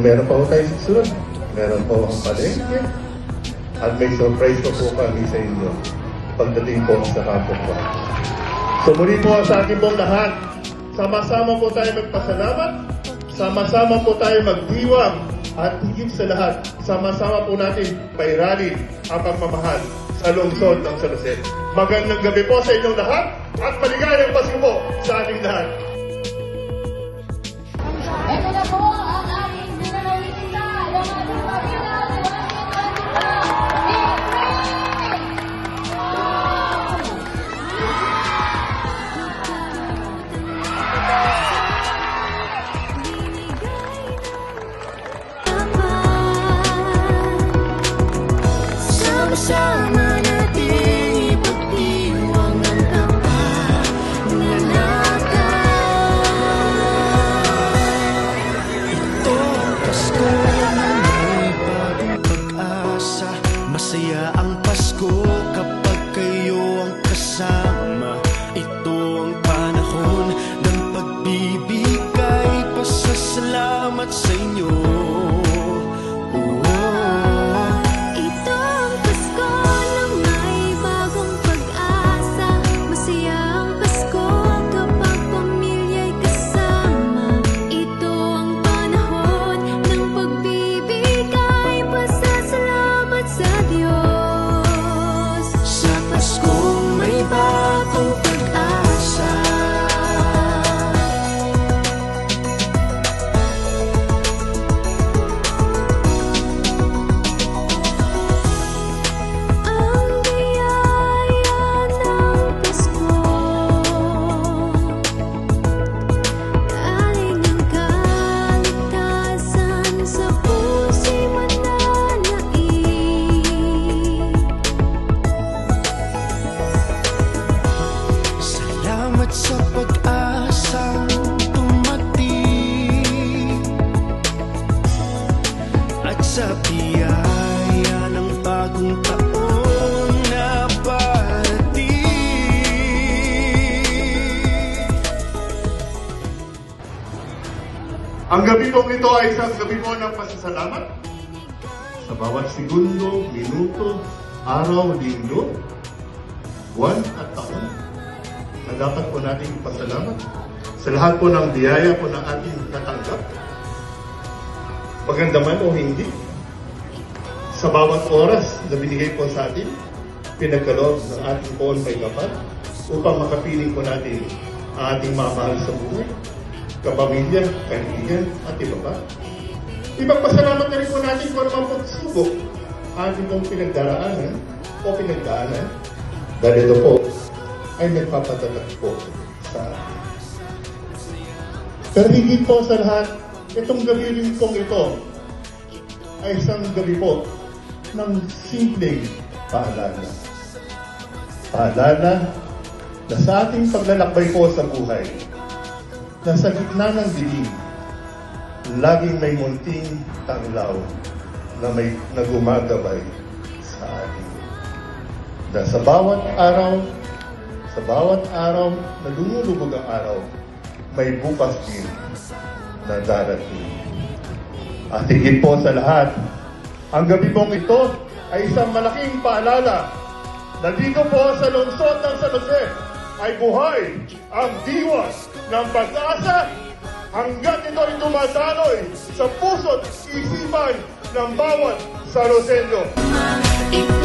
meron pa po tayo susunod. Meron po ang palengke. At may surprise po po kami sa inyo pagdating po sa Cuatro. So muli po sa ating pong lahat, sama-sama po tayo magpasalamat, sama-sama po tayo magdiwang, at higit sa lahat, sama-sama po natin pairalin ang pagmamahal sa lungsod ng Jose. Magandang gabi po sa inyong lahat at maligayang Pasko po sa ating lahat. Masaya ang Pasko kapag kayo ang kasama. Ito panahon ng pagbibigay. Pasasalamat sa inyo Ang gabi pong ito ay isang gabi po ng pasasalamat sa bawat segundo, minuto, araw, linggo, buwan at taon na dapat po nating pasalamat sa lahat po ng biyaya po na ating natanggap. Maganda man o hindi, sa bawat oras na binigay po sa atin, pinagkaloob ng ating poon may kapal upang makapiling po natin ang ating mamahal sa buhay, kapamilya, kaibigan, at iba pa. Ipagpasalamat na rin po natin kung anumang pagsubok ating pong pinagdaraanan o pinagdaanan dahil ito po ay nagpapatatag po sa atin. Pero higit po sa lahat, itong gabi rin pong ito ay isang gabi po ng simpleng paalala. Paalala na sa ating paglalakbay po sa buhay, na sa gitna ng dilim, laging may munting tanglaw na may nagumagabay sa atin. Na sa bawat araw, sa bawat araw na lumulubog ang araw, may bukas din na darating. At higit po sa lahat, ang gabi pong ito ay isang malaking paalala na dito po sa lungsod ng San Jose ay buhay ang diwas ng pag-asa hanggat ito ay dumadaloy sa puso't isipan ng bawat San Joseño. Ito